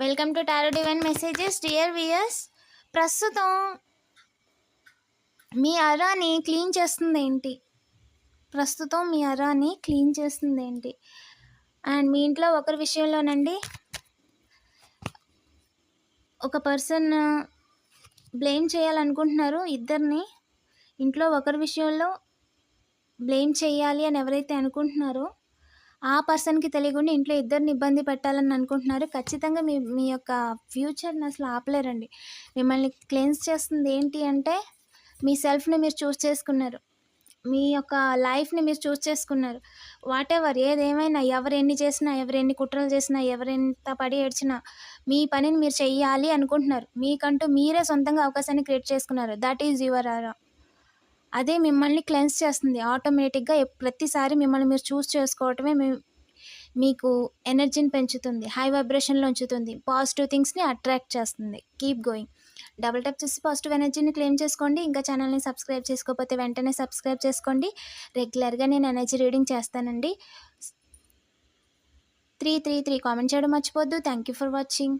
Welcome to tarot divine messages. Dear viewers ప్రస్తుతం మీ అరాని clean చేస్తుంది ఏంటి? ప్రస్తుతం మీ అరాని క్లీన్ చేస్తుంది ఏంటి? అండ్ మీ ఇంట్లో ఒకరి విషయంలోనండి ఒక పర్సన్ బ్లేమ్ చేయాలనుకుంటున్నారు. ఇద్దరిని ఇంట్లో ఒకరి విషయంలో బ్లేమ్ చేయాలి అని ఎవరైతే అనుకుంటున్నారో ఆ పర్సన్కి తెలియకుండా ఇంట్లో ఇద్దరిని ఇబ్బంది పెట్టాలని అనుకుంటున్నారు. ఖచ్చితంగా మీ మీ యొక్క ఫ్యూచర్ని అసలు ఆపలేరండి. మిమ్మల్ని క్లెన్స్ చేస్తుంది ఏంటి అంటే మీ సెల్ఫ్ని మీరు చూస్ చేసుకున్నారు. మీ యొక్క లైఫ్ని మీరు చూస్ చేసుకున్నారు. వాట్ ఎవర్ ఏదేమైనా ఎవరు ఎన్ని చేసినా ఎవరు ఎన్ని కుట్రలు చేసినా ఎవరెంత పడి ఏడ్చినా మీ పనిని మీరు చెయ్యాలి అనుకుంటున్నారు. మీకంటూ మీరే సొంతంగా అవకాశాన్ని క్రియేట్ చేసుకున్నారు. దట్ ఈజ్ యువర్ ఆరా అదే మిమ్మల్ని క్లెన్స్ చేస్తుంది. ఆటోమేటిక్గా ప్రతిసారి మిమ్మల్ని మీరు చూస్ చేసుకోవటమే మీ మీకు ఎనర్జీని పెంచుతుంది. హై వైబ్రేషన్లో ఉంచుతుంది. పాజిటివ్ థింగ్స్ని అట్రాక్ట్ చేస్తుంది. Keep going. డబుల్ టైప్ చేసి పాజిటివ్ ఎనర్జీని క్లెయిమ్ చేసుకోండి. ఇంకా ఛానల్ని సబ్స్క్రైబ్ చేసుకోకపోతే వెంటనే సబ్స్క్రైబ్ చేసుకోండి. రెగ్యులర్గా నేను ఎనర్జీ రీడింగ్ చేస్తానండి. త్రీ త్రీ త్రీ కామెంట్ చేయడం మర్చిపోద్దు. Thank you for watching.